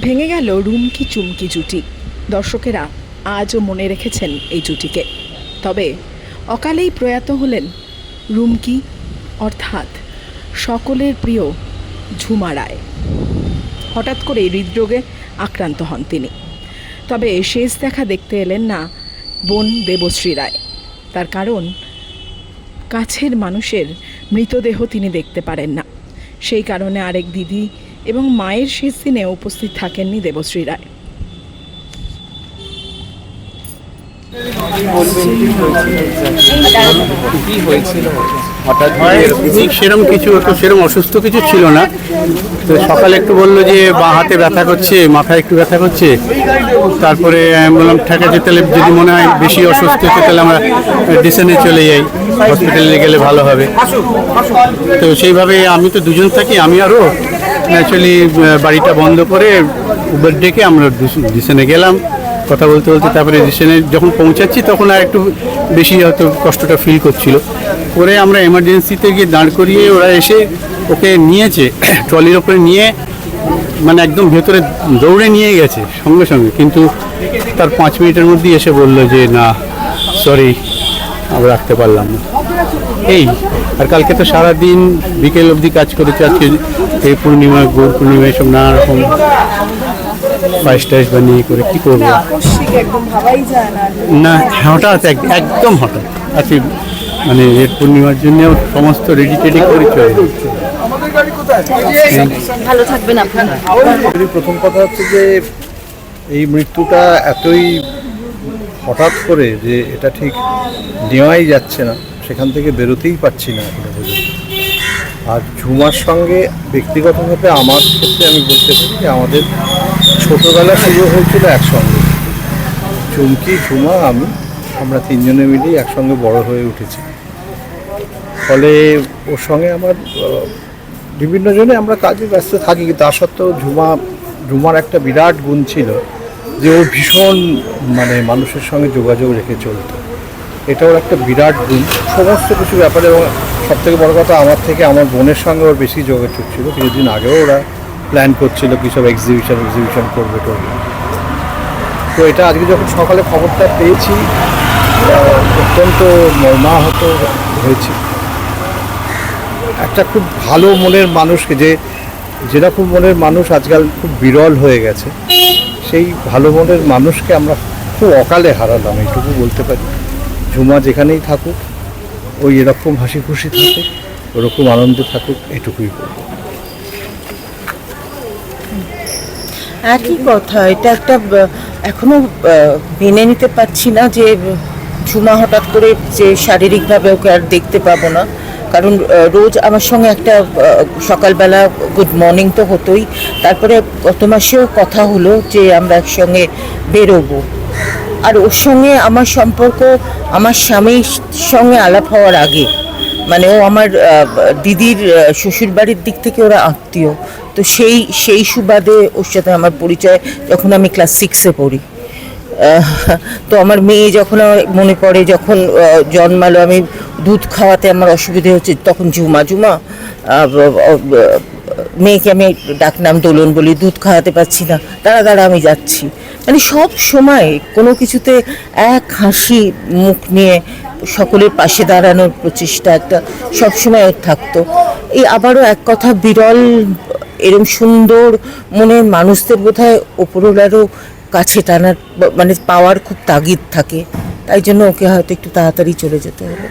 ভেঙে গেল রুমকি চুমকি জুটি। দর্শকেরা আজও মনে রেখেছেন এই জুটিকে। তবে অকালেই প্রয়াত হলেন রুমকি, অর্থাৎ সকলের প্রিয় ঝুমা রায়। হঠাৎ করে হৃদরোগে আক্রান্ত হন তিনি। তবে শেষ দেখা দেখতে এলেন না বোন দেবশ্রী রায়। তার কারণ, কাছের মানুষের মৃতদেহ তিনি দেখতে পারেন না। সেই কারণে আরেক দিদি এবং মায়ের শেষ দিনে উপস্থিত থাকেননি দেবশ্রী রায় কি হয়েছিল হঠাৎ সেরকম কিছু তো সেরকম অসুস্থ কিছু ছিল না। তো সকালে একটু বলল যে বাঁ হাতে ব্যথা করছে মাথায় একটু ব্যথা করছে। তারপরে আমি বললাম ঠিক আছে তাহলে যদি মনে হয় বেশি অসুস্থ হচ্ছে তাহলে আমরা ডিসেনে চলে যাই। হসপিটালে গেলে ভালো হবে। তো সেইভাবে আমি তো দুজন থাকি আমি আরও। অ্যাকচুয়ালি বাড়িটা বন্ধ করে উবের ডেকে আমরা ডিসেনে গেলাম। কথা বলতে বলতে তারপরে ডিসেনে যখন পৌঁছাচ্ছি তখন আর একটু বেশি হয়তো কষ্টটা ফিল করছিল। করে আমরা এমার্জেন্সিতে গিয়ে দাঁড় করিয়ে ওরা এসে ওকে নিয়েছে ট্রলির ওপরে নিয়ে মানে একদম ভেতরে দৌড়ে নিয়ে গেছে সঙ্গে সঙ্গে। কিন্তু তার পাঁচ মিনিটের মধ্যেই এসে বলল যে, না সরি আমরা রাখতে পারলাম না। এই আর কালকে তো সারাদিন বিকেল অবধি কাজ করেছে আজকে এই পূর্ণিমা গৌর পূর্ণিমা এসব নানা রকম পায়েস টাইস বানিয়ে করে কি করব? না। হঠাৎ এক- একদম হঠাৎ। আজকে মানে এর পূর্ণিমার জন্য সমস্ত রেডি টেডি করে চলে ভালো থাকবেন আপনি প্রথম কথা হচ্ছে যে এই মৃত্যুটা এতই হঠাৎ করে যে এটা ঠিক নেওয়াই যাচ্ছে না। সেখান থেকে বেরোতেই পারছি না এখনও পর্যন্ত। আর ঝুমার সঙ্গে ব্যক্তিগতভাবে আমার ক্ষেত্রে আমি বলতে পারি যে আমাদের ছোটোবেলা শুরু হয়েছিল একসঙ্গে। চুমকি, ঝুমা, আমি, আমরা তিনজনে মিলেই একসঙ্গে বড় হয়ে উঠেছি। ফলে ওর সঙ্গে আমার বিভিন্ন জনে আমরা কাজে ব্যস্ত থাকি তা সত্ত্বেও ঝুমা, ঝুমার একটা বিরাট গুণ ছিল যে ও ভীষণ মানে মানুষের সঙ্গে যোগাযোগ রেখে চলতো। এটা ওর একটা বিরাট গুণ সমস্ত কিছু ব্যাপারে এবং সব থেকে বড় কথা, আমার থেকে আমার বোনের সঙ্গে ওর বেশি যোগাযোগ ছিল। কিছুদিন আগেও ওরা প্ল্যান করছিল কী সব এক্সিবিশন এক্সিবিশন করবে টরবে। তো এটা আজকে যখন সকালে খবরটা পেয়েছি অত্যন্ত মর্মাহত হয়েছি। একটা খুব ভালো মনের মানুষকে, যে যেরকম মনের মানুষ আজকাল খুব বিরল হয়ে গেছে, সেই ভালো মনের মানুষকে আমরা খুব অকালে হারালাম, এইটুকু বলতে পারি। ঝুমা যেখানেই থাকুক, ওই এরকম হাসি খুশি থাকুক, ওরকম আনন্দে থাকুক এইটুকুই বলব। একই কথা, এটা একটা এখনও মেনে নিতে পারছি না যে ঝুমা হঠাৎ করে যে শারীরিকভাবে ওকে আর দেখতে পাবো না। কারণ রোজ আমার সঙ্গে একটা সকালবেলা গুড মর্নিং তো হতোই। তারপরে গত মাসেও কথা হলো যে আমরা একসঙ্গে বেরোবো। আর ওর সঙ্গে আমার সম্পর্ক আমার স্বামীর সঙ্গে আলাপ হওয়ার আগে। মানে ও আমার দিদির শ্বশুর বাড়ির দিক থেকে ওরা আত্মীয়। তো সেই সেই সুবাদে ওর সাথে আমার পরিচয় যখন আমি ক্লাস সিক্সে পড়ি। তো আমার মেয়ে যখন মনে পড়ে, যখন জন্মালো, আমি দুধ খাওয়াতে আমার অসুবিধে হচ্ছে, তখন ব- ব- মেয়েকে আমি ডাকনাম দোলন বলি, দুধ খাওয়াতে পারছি না, দাঁড়া দাঁড়া, আমি যাচ্ছি। মানে সব সময় কোনো কিছুতে এক হাসি মুখ নিয়ে সকলের পাশে দাঁড়ানোর প্রচেষ্টা একটা সবসময় থাকতো। এই আবারও এক কথা বিরল, এরম সুন্দর মনের মানুষদের বোধ হয় ওপরওয়ালারও কাছে টানার মানে পাওয়ার খুব তাগিদ থাকে। তাই জন্য ওকে হয়তো একটু তাড়াতাড়ি চলে যেতে হলো